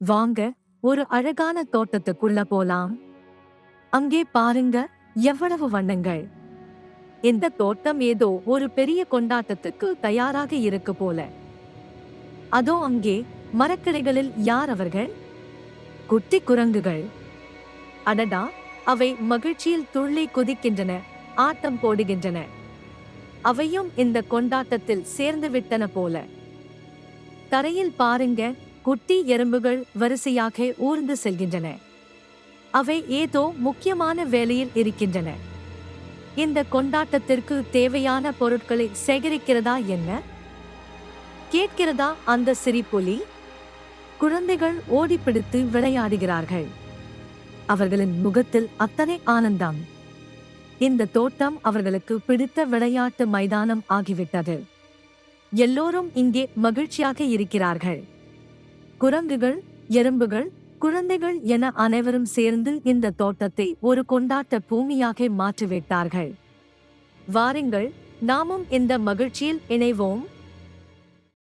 வாங்க ஒரு அழகான தோட்டத்துக்குள்ள போலாம். அங்கே பாருங்க எவ்வளவு வண்ணங்கள். இந்த தோட்டம் ஏதோ ஒரு பெரிய கொண்டாட்டத்துக்கு தயாராக இருக்கு போல. அதோ அங்கே மரக்கிளைகளில் யார் அவர்கள்? குட்டி குரங்குகள். அடடா அவை மகிழ்ச்சியில் துள்ளி குதிக்கின்றன ஆட்டம் போடுகின்றன. அவையும் இந்த கொண்டாட்டத்தில் சேர்ந்து விட்டன போல. தரையில் பாருங்க குட்டி எறும்புகள் வரிசையாக ஊர்ந்து செல்கின்றன. அவை ஏதோ முக்கியமான வேலையில் இருக்கின்றன. இந்த கொண்டாட்டத்திற்கு தேவையான பொருட்களை சேகரிக்கிறதா என்ன? கேட்கிறதா அந்த சிரிப்புலி? குழந்தைகள் ஓடிப்பிடித்து விளையாடுகிறார்கள். அவர்களின் முகத்தில் அத்தனை ஆனந்தம். இந்த தோட்டம் அவர்களுக்கு பிடித்த விளையாட்டு மைதானம் ஆகிவிட்டது. எல்லோரும் இங்கே மகிழ்ச்சியாக இருக்கிறார்கள். குரங்குகள் எறும்புகள் குழந்தைகள் என அனைவரும் சேர்ந்து இந்த தோட்டத்தை ஒரு கொண்டாட்ட பூமியாக மாற்றிவிட்டார்கள். வாருங்கள் நாமும் இந்த மகிழ்ச்சியில் இணைவோம்.